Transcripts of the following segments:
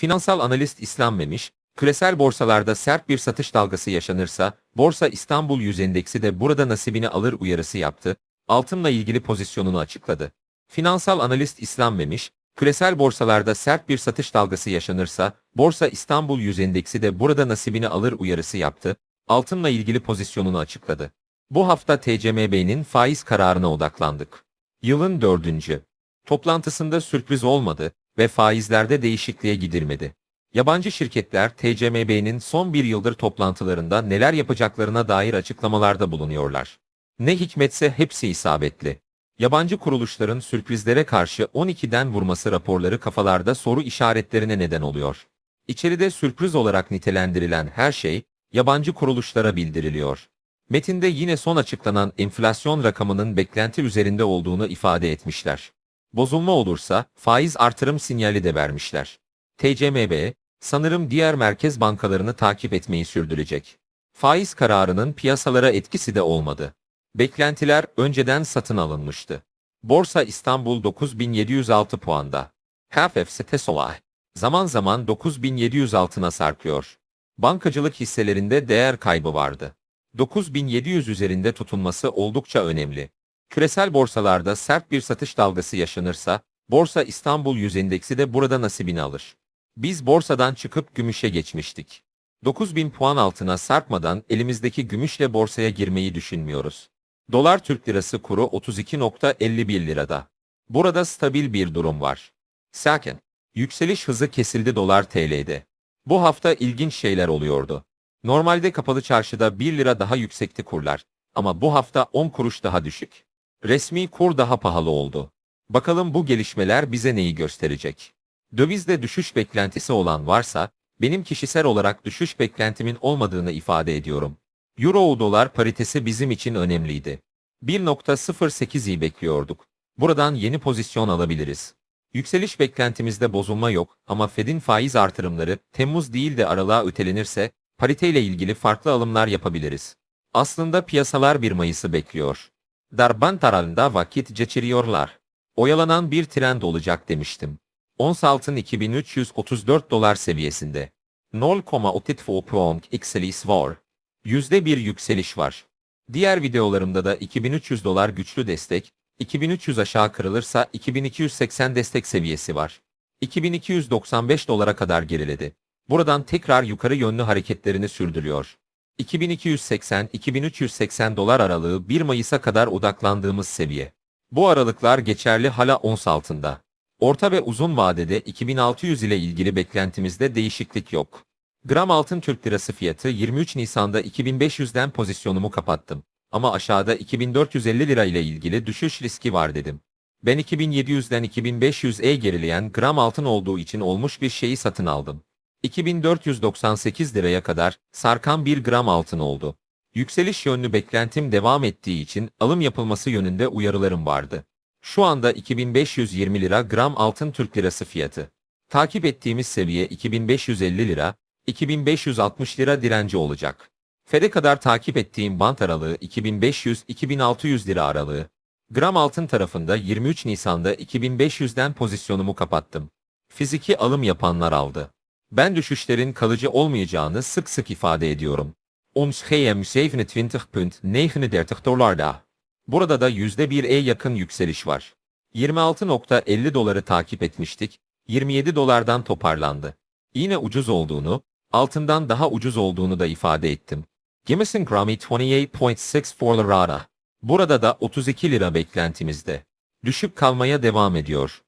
Finansal analist İslam Memiş, küresel borsalarda sert bir satış dalgası yaşanırsa, Borsa İstanbul Yüz Endeksi de burada nasibini alır uyarısı yaptı, altınla ilgili pozisyonunu açıkladı. Finansal analist İslam Memiş, küresel borsalarda sert bir satış dalgası yaşanırsa, Borsa İstanbul Yüz Endeksi de burada nasibini alır uyarısı yaptı, altınla ilgili pozisyonunu açıkladı. Bu hafta TCMB'nin faiz kararına odaklandık. Yılın dördüncü toplantısında sürpriz olmadı ve faizlerde değişikliğe gidilmedi. Yabancı şirketler TCMB'nin son bir yıldır toplantılarında neler yapacaklarına dair açıklamalarda bulunuyorlar. Ne hikmetse hepsi isabetli. Yabancı kuruluşların sürprizlere karşı 12'den vurması raporları kafalarda soru işaretlerine neden oluyor. İçeride sürpriz olarak nitelendirilen her şey, yabancı kuruluşlara bildiriliyor. Metinde yine son açıklanan enflasyon rakamının beklenti üzerinde olduğunu ifade etmişler. Bozulma olursa faiz artırım sinyali de vermişler. TCMB, sanırım diğer merkez bankalarını takip etmeyi sürdürecek. Faiz kararının piyasalara etkisi de olmadı. Beklentiler önceden satın alınmıştı. Borsa İstanbul 9706 puanda. HFF Tesola zaman zaman 9700 altına sarkıyor. Bankacılık hisselerinde değer kaybı vardı. 9700 üzerinde tutunması oldukça önemli. Küresel borsalarda sert bir satış dalgası yaşanırsa, Borsa İstanbul Yüz Endeksi de burada nasibini alır. Biz borsadan çıkıp gümüşe geçmiştik. 9000 puan altına sarkmadan elimizdeki gümüşle borsaya girmeyi düşünmüyoruz. Dolar Türk Lirası kuru 32.51 lirada. Burada stabil bir durum var. Sakin. Yükseliş hızı kesildi dolar TL'de. Bu hafta ilginç şeyler oluyordu. Normalde kapalı çarşıda 1 lira daha yüksekti kurlar. Ama bu hafta 10 kuruş daha düşük. Resmi kur daha pahalı oldu. Bakalım bu gelişmeler bize neyi gösterecek? Dövizde düşüş beklentisi olan varsa, benim kişisel olarak düşüş beklentimin olmadığını ifade ediyorum. Euro-dolar paritesi bizim için önemliydi. 1.08'i bekliyorduk. Buradan yeni pozisyon alabiliriz. Yükseliş beklentimizde bozulma yok ama Fed'in faiz artırımları Temmuz değil de aralığa ötelenirse pariteyle ilgili farklı alımlar yapabiliriz. Aslında piyasalar 1 Mayıs'ı bekliyor. Darban tarafında vakit geçiriyorlar. Oyalanan bir trend olacak demiştim. Ons altın 2334 dolar seviyesinde. 0,82 puan yükseliş var. Yüzde bir yükseliş var. Diğer videolarımda da 2300 dolar güçlü destek, 2300 aşağı kırılırsa 2280 destek seviyesi var. 2295 dolara kadar geriledi. Buradan tekrar yukarı yönlü hareketlerini sürdürüyor. 2280-2380 dolar aralığı 1 Mayıs'a kadar odaklandığımız seviye. Bu aralıklar geçerli hala ons altında. Orta ve uzun vadede 2600 ile ilgili beklentimizde değişiklik yok. Gram altın Türk lirası fiyatı 23 Nisan'da 2500'den pozisyonumu kapattım. Ama aşağıda 2450 lira ile ilgili düşüş riski var dedim. Ben 2700'den 2500'e gerileyen gram altın olduğu için olmuş bir şeyi satın aldım. 2498 liraya kadar sarkan bir gram altın oldu. Yükseliş yönlü beklentim devam ettiği için alım yapılması yönünde uyarılarım vardı. Şu anda 2520 lira gram altın Türk lirası fiyatı. Takip ettiğimiz seviye 2550 lira, 2560 lira direnci olacak. Fed'e kadar takip ettiğim bant aralığı 2500-2600 lira aralığı. Gram altın tarafında 23 Nisan'da 2500'den pozisyonumu kapattım. Fiziki alım yapanlar aldı. Ben düşüşlerin kalıcı olmayacağını sık sık ifade ediyorum. Ons GM 27.39 dolarda. Burada da %1'e yakın yükseliş var. 26.50 doları takip etmiştik, 27 dolardan toparlandı. Yine ucuz olduğunu, altından daha ucuz olduğunu da ifade ettim. Gimmison Grammy 28.64 lirada. Burada da 32 lira beklentimizde. Düşük kalmaya devam ediyor.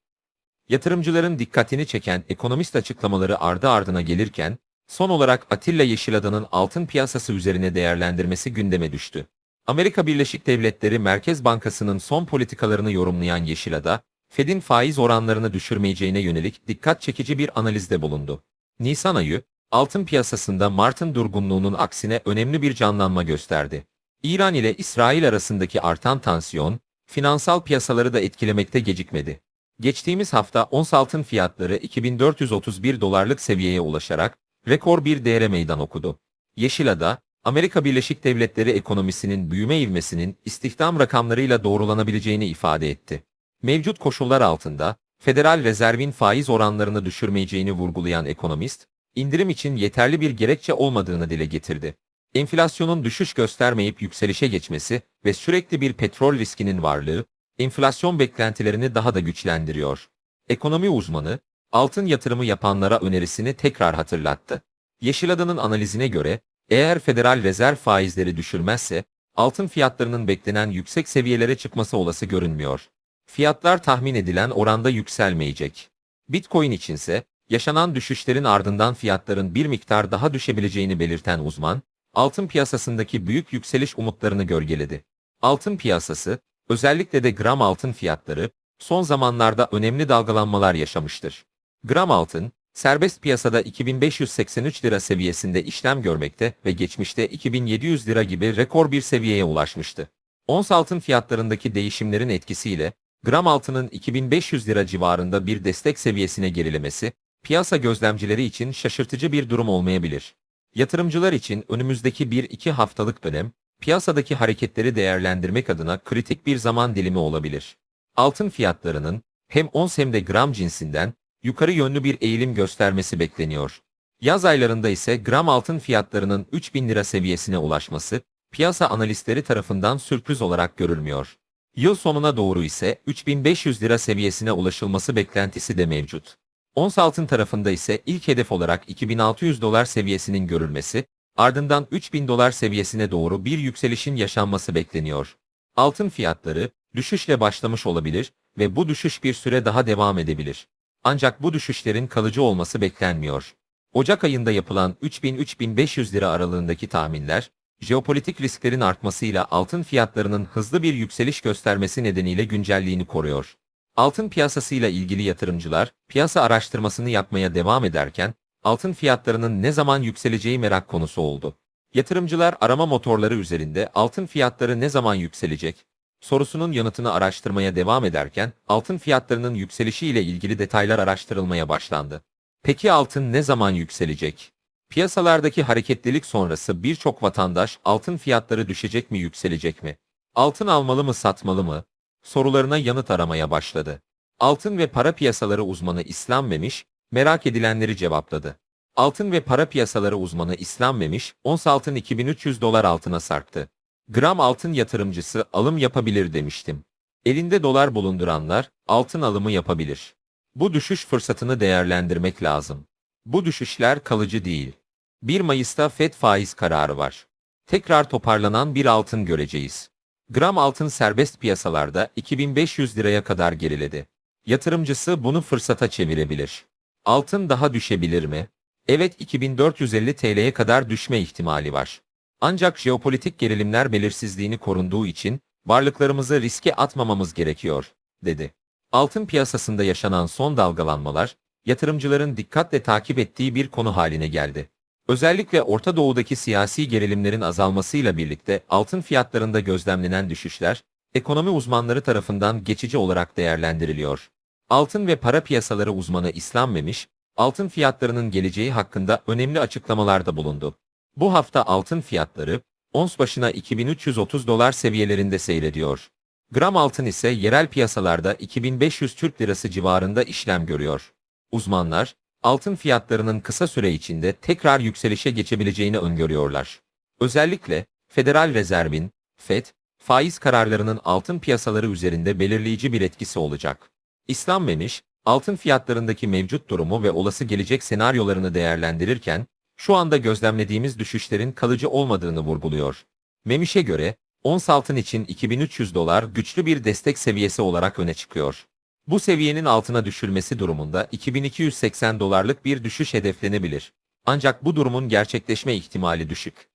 Yatırımcıların dikkatini çeken ekonomist açıklamaları ardı ardına gelirken, son olarak Atilla Yeşilada'nın altın piyasası üzerine değerlendirmesi gündeme düştü. Amerika Birleşik Devletleri Merkez Bankası'nın son politikalarını yorumlayan Yeşilada, Fed'in faiz oranlarını düşürmeyeceğine yönelik dikkat çekici bir analizde bulundu. Nisan ayı, altın piyasasında Mart'ın durgunluğunun aksine önemli bir canlanma gösterdi. İran ile İsrail arasındaki artan tansiyon, finansal piyasaları da etkilemekte gecikmedi. Geçtiğimiz hafta ons altın fiyatları 2431 dolarlık seviyeye ulaşarak rekor bir değere meydan okudu. Yeşilada, Amerika Birleşik Devletleri ekonomisinin büyüme ivmesinin istihdam rakamlarıyla doğrulanabileceğini ifade etti. Mevcut koşullar altında Federal Rezervin faiz oranlarını düşürmeyeceğini vurgulayan ekonomist, indirim için yeterli bir gerekçe olmadığını dile getirdi. Enflasyonun düşüş göstermeyip yükselişe geçmesi ve sürekli bir petrol riskinin varlığı, enflasyon beklentilerini daha da güçlendiriyor. Ekonomi uzmanı, altın yatırımı yapanlara önerisini tekrar hatırlattı. Yeşilada'nın analizine göre, eğer Federal Rezerv faizleri düşürmezse, altın fiyatlarının beklenen yüksek seviyelere çıkması olası görünmüyor. Fiyatlar tahmin edilen oranda yükselmeyecek. Bitcoin içinse, yaşanan düşüşlerin ardından fiyatların bir miktar daha düşebileceğini belirten uzman, altın piyasasındaki büyük yükseliş umutlarını gölgeledi. Altın piyasası, özellikle de gram altın fiyatları, son zamanlarda önemli dalgalanmalar yaşamıştır. Gram altın, serbest piyasada 2583 lira seviyesinde işlem görmekte ve geçmişte 2700 lira gibi rekor bir seviyeye ulaşmıştı. Ons altın fiyatlarındaki değişimlerin etkisiyle, gram altının 2500 lira civarında bir destek seviyesine gerilemesi, piyasa gözlemcileri için şaşırtıcı bir durum olmayabilir. Yatırımcılar için önümüzdeki 1-2 haftalık dönem, piyasadaki hareketleri değerlendirmek adına kritik bir zaman dilimi olabilir. Altın fiyatlarının hem ons hem de gram cinsinden yukarı yönlü bir eğilim göstermesi bekleniyor. Yaz aylarında ise gram altın fiyatlarının 3000 lira seviyesine ulaşması, piyasa analistleri tarafından sürpriz olarak görülmüyor. Yıl sonuna doğru ise 3500 lira seviyesine ulaşılması beklentisi de mevcut. Ons altın tarafında ise ilk hedef olarak 2600 dolar seviyesinin görülmesi, ardından 3000 dolar seviyesine doğru bir yükselişin yaşanması bekleniyor. Altın fiyatları düşüşle başlamış olabilir ve bu düşüş bir süre daha devam edebilir. Ancak bu düşüşlerin kalıcı olması beklenmiyor. Ocak ayında yapılan 3000-3500 lira aralığındaki tahminler, jeopolitik risklerin artmasıyla altın fiyatlarının hızlı bir yükseliş göstermesi nedeniyle güncelliğini koruyor. Altın piyasasıyla ilgili yatırımcılar, piyasa araştırmasını yapmaya devam ederken, altın fiyatlarının ne zaman yükseleceği merak konusu oldu. Yatırımcılar arama motorları üzerinde altın fiyatları ne zaman yükselecek, sorusunun yanıtını araştırmaya devam ederken, altın fiyatlarının yükselişiyle ilgili detaylar araştırılmaya başlandı. Peki altın ne zaman yükselecek? Piyasalardaki hareketlilik sonrası birçok vatandaş altın fiyatları düşecek mi yükselecek mi? Altın almalı mı satmalı mı? Sorularına yanıt aramaya başladı. Altın ve para piyasaları uzmanı İslam Memiş, merak edilenleri cevapladı. Altın ve para piyasaları uzmanı İslam Memiş, ons altın 2300 dolar altına sarktı. Gram altın yatırımcısı alım yapabilir demiştim. Elinde dolar bulunduranlar altın alımı yapabilir. Bu düşüş fırsatını değerlendirmek lazım. Bu düşüşler kalıcı değil. 1 Mayıs'ta FED faiz kararı var. Tekrar toparlanan bir altın göreceğiz. Gram altın serbest piyasalarda 2500 liraya kadar geriledi. Yatırımcısı bunu fırsata çevirebilir. Altın daha düşebilir mi? Evet 2450 TL'ye kadar düşme ihtimali var. Ancak jeopolitik gerilimler belirsizliğini korunduğu için varlıklarımızı riske atmamamız gerekiyor, dedi. Altın piyasasında yaşanan son dalgalanmalar, yatırımcıların dikkatle takip ettiği bir konu haline geldi. Özellikle Orta Doğu'daki siyasi gerilimlerin azalmasıyla birlikte altın fiyatlarında gözlemlenen düşüşler, ekonomi uzmanları tarafından geçici olarak değerlendiriliyor. Altın ve para piyasaları uzmanı İslam Memiş, altın fiyatlarının geleceği hakkında önemli açıklamalarda bulundu. Bu hafta altın fiyatları, ons başına 2330 dolar seviyelerinde seyrediyor. Gram altın ise yerel piyasalarda 2500 Türk Lirası civarında işlem görüyor. Uzmanlar, altın fiyatlarının kısa süre içinde tekrar yükselişe geçebileceğini öngörüyorlar. Özellikle Federal Rezerv'in, FED, faiz kararlarının altın piyasaları üzerinde belirleyici bir etkisi olacak. İslam Memiş, altın fiyatlarındaki mevcut durumu ve olası gelecek senaryolarını değerlendirirken, şu anda gözlemlediğimiz düşüşlerin kalıcı olmadığını vurguluyor. Memiş'e göre, ons altın için 2300 dolar güçlü bir destek seviyesi olarak öne çıkıyor. Bu seviyenin altına düşülmesi durumunda 2280 dolarlık bir düşüş hedeflenebilir. Ancak bu durumun gerçekleşme ihtimali düşük.